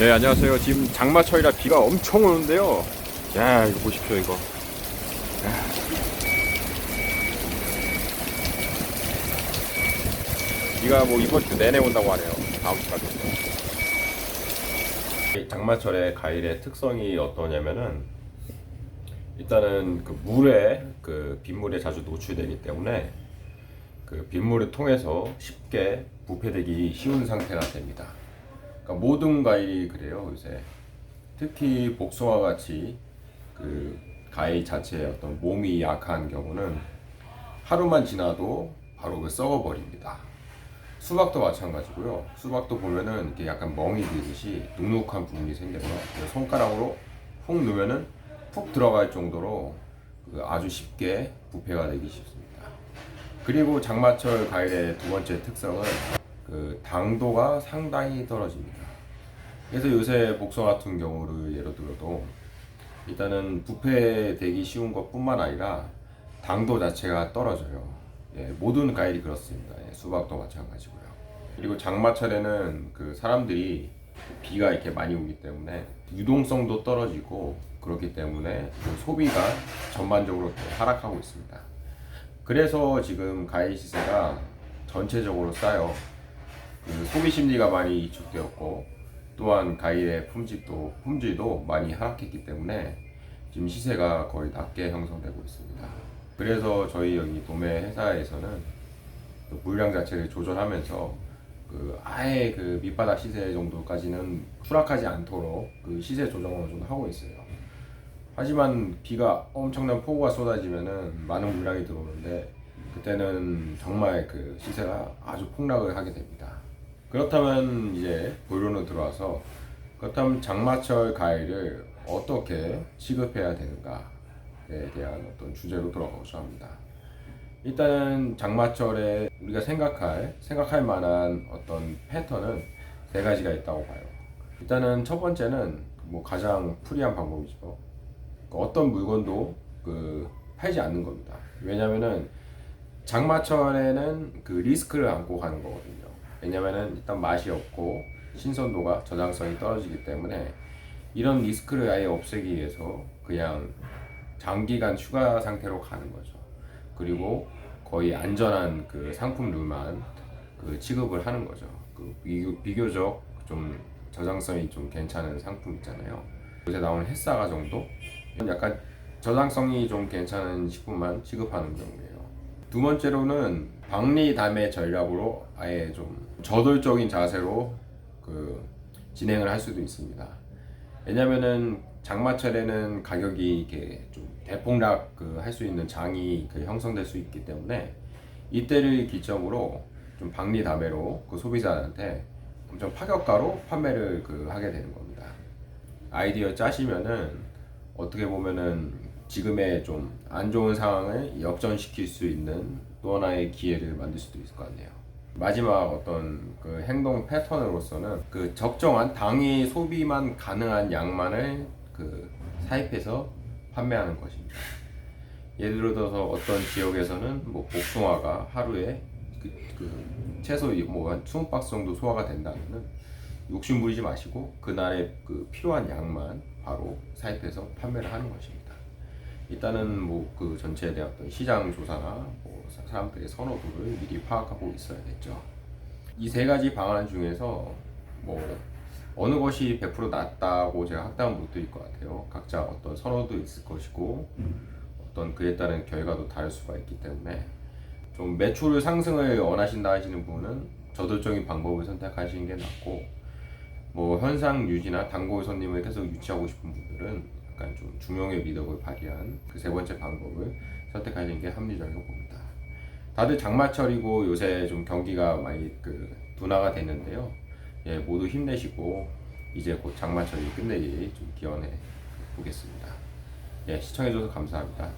네 안녕하세요 지금 장마철이라 비가 엄청 오는데요 야 이거 보십시오 이거 야. 비가 뭐 이번 주 내내 온다고 하네요 다음 주까지 이 장마철의 과일의 특성이 어떠냐면은 일단은 그 물에 그 빗물에 자주 노출되기 때문에 그 빗물을 통해서 쉽게 부패되기 쉬운 상태가 됩니다. 그러니까 모든 과일이 그래요 요새 특히 복숭아 같이 그 과일 자체의 어떤 몸이 약한 경우는 하루만 지나도 바로 그 썩어버립니다. 수박도 마찬가지고요. 수박도 보면은 이렇게 약간 멍이 들듯이 눅눅한 부분이 생겨서 그 손가락으로 훅 넣으면은 푹 들어갈 정도로 그 아주 쉽게 부패가 되기 쉽습니다. 그리고 장마철 과일의 두 번째 특성은 그 당도가 상당히 떨어집니다. 그래서 요새 복숭아 같은 경우를 예로 들어도 일단은 부패되기 쉬운 것뿐만 아니라 당도 자체가 떨어져요. 예, 모든 과일이 그렇습니다. 예, 수박도 마찬가지고요. 그리고 장마철에는 그 사람들이 비가 이렇게 많이 오기 때문에 유동성도 떨어지고 그렇기 때문에 그 소비가 전반적으로 또 하락하고 있습니다. 그래서 지금 과일 시세가 전체적으로 싸요. 그 소비 심리가 많이 위축되었고 또한 과일의 품질도 품질도 많이 하락했기 때문에 지금 시세가 거의 낮게 형성되고 있습니다. 그래서 저희 여기 도매 회사에서는 그 물량 자체를 조절하면서 그 아예 그 밑바닥 시세 정도까지는 추락하지 않도록 그 시세 조정을 좀 하고 있어요. 하지만 비가 엄청난 폭우가 쏟아지면은 많은 물량이 들어오는데 그때는 정말 그 시세가 아주 폭락을 하게 됩니다. 그렇다면 이제 본론으로 들어와서 그렇다면 장마철 과일을 어떻게 취급해야 되는가에 대한 어떤 주제로 들어가고자 합니다. 일단은 장마철에 우리가 생각할 생각할 만한 어떤 패턴은 세 가지가 있다고 봐요. 일단은 첫 번째는 뭐 가장 프리한 방법이죠. 그 어떤 물건도 그 팔지 않는 겁니다. 왜냐면은 장마철에는 그 리스크를 안고 가는 거거든요. 왜냐면은 일단 맛이 없고 신선도가 저장성이 떨어지기 때문에 이런 리스크를 아예 없애기 위해서 그냥 장기간 휴가 상태로 가는 거죠. 그리고 거의 안전한 그 상품들만 그 취급을 하는 거죠. 그 비교, 비교적 좀 저장성이 좀 괜찮은 상품 있잖아요. 요새 나오는 햇사가 정도? 약간 저장성이 좀 괜찮은 식품만 취급하는 경우예요. 두 번째로는 박리담의 전략으로 아예 좀 저돌적인 자세로 그 진행을 할 수도 있습니다. 왜냐면은 장마철에는 가격이 이렇게 좀 대폭락 그 할 수 있는 장이 그 형성될 수 있기 때문에 이때를 기점으로 좀 박리담회로 그 소비자한테 엄청 파격가로 판매를 그 하게 되는 겁니다. 아이디어 짜시면은 어떻게 보면은 지금의 좀 안 좋은 상황을 역전시킬 수 있는 또 하나의 기회를 만들 수도 있을 것 같네요. 마지막 어떤 그 행동 패턴으로서는 그 적정한 당위 소비만 가능한 양만을 그 사입해서 판매하는 것입니다. 예를 들어서 어떤 지역에서는 뭐 복숭아가 하루에 그, 그 최소 뭐한 20박스 정도 소화가 된다면은 욕심 부리지 마시고 그날의 그 필요한 양만 바로 사입해서 판매를 하는 것입니다. 일단은 뭐 그 전체에 대한 어떤 시장 조사나 뭐 사- 사람들의 선호도를 미리 파악하고 있어야겠죠. 이 세 가지 방안 중에서 뭐 어느 것이 100% 낫다고 제가 확답은 못 드릴 것 같아요. 각자 어떤 선호도 있을 것이고 어떤 그에 따른 결과도 다를 수가 있기 때문에 좀 매출 상승을 원하신다 하시는 분은 저돌적인 방법을 선택하시는 게 낫고 뭐 현상 유지나 단골 손님을 계속 유치하고 싶은 분들은 약간 좀 중용의 미덕을 발휘한 그 세 번째 방법을 선택하시는 게 합리적이라고 봅니다. 다들 장마철이고 요새 좀 경기가 많이 그 둔화가 됐는데요. 예, 모두 힘내시고 이제 곧 장마철이 끝내기 좀 기원해 보겠습니다. 예, 시청해줘서 감사합니다.